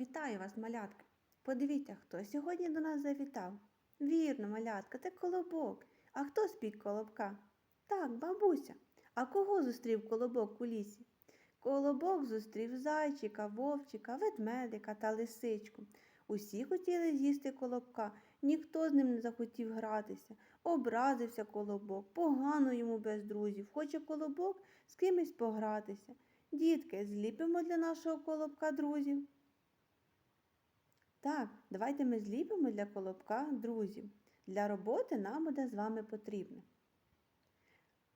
Вітаю вас, малятка. Подивіться, хто сьогодні до нас завітав. Вірно, малятка, це колобок. А хто спік колобка? Так, бабуся. А кого зустрів колобок у лісі? Колобок зустрів зайчика, вовчика, ведмедика та лисичку. Усі хотіли з'їсти колобка, ніхто з ним не захотів гратися. Образився колобок, погано йому без друзів. Хоче колобок з кимось погратися. Дітки, зліпимо для нашого колобка друзів. Так, давайте ми зліпимо для колобка друзів. Для роботи нам буде з вами потрібно.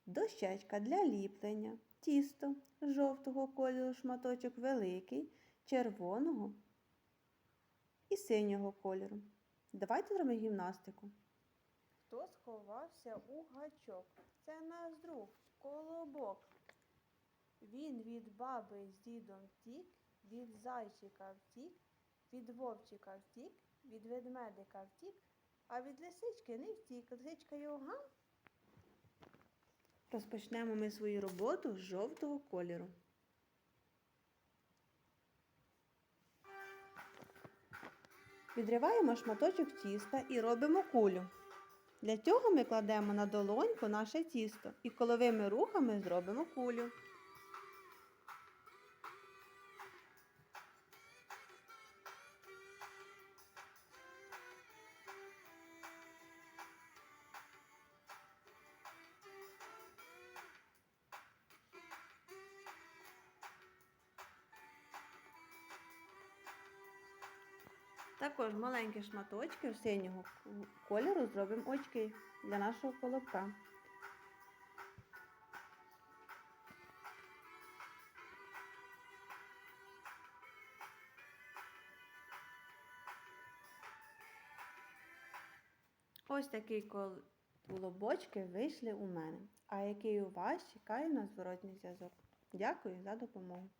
Дощечка для ліплення, тісто жовтого кольору шматочок великий, червоного і синього кольору. Давайте зробимо гімнастику. Хто сховався у гачок? Це наш друг колобок. Він від баби з дідом втік, від зайчика втік, від вовчика втік, від ведмедика втік, а від лисички не втік. Лисичка його гам. Розпочнемо ми свою роботу з жовтого кольору. Відриваємо шматочок тіста і робимо кулю. Для цього ми кладемо на долоньку наше тісто і коловими рухами зробимо кулю. Також маленькі шматочки синього кольору зробимо очки для нашого колобка. Ось такий колобочки вийшли у мене. А який у вас чекаю на зворотній зв'язок. Дякую за допомогу.